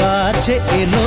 কাছে এলো।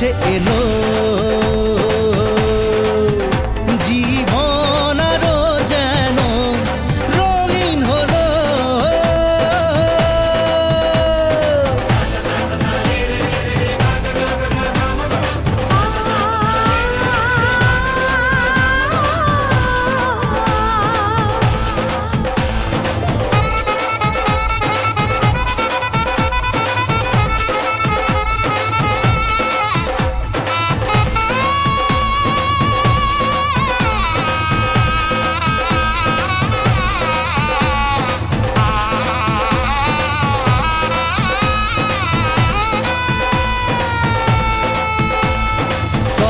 কাছে এলো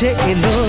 যে স্বপ্নের দিন ও কাছে এলো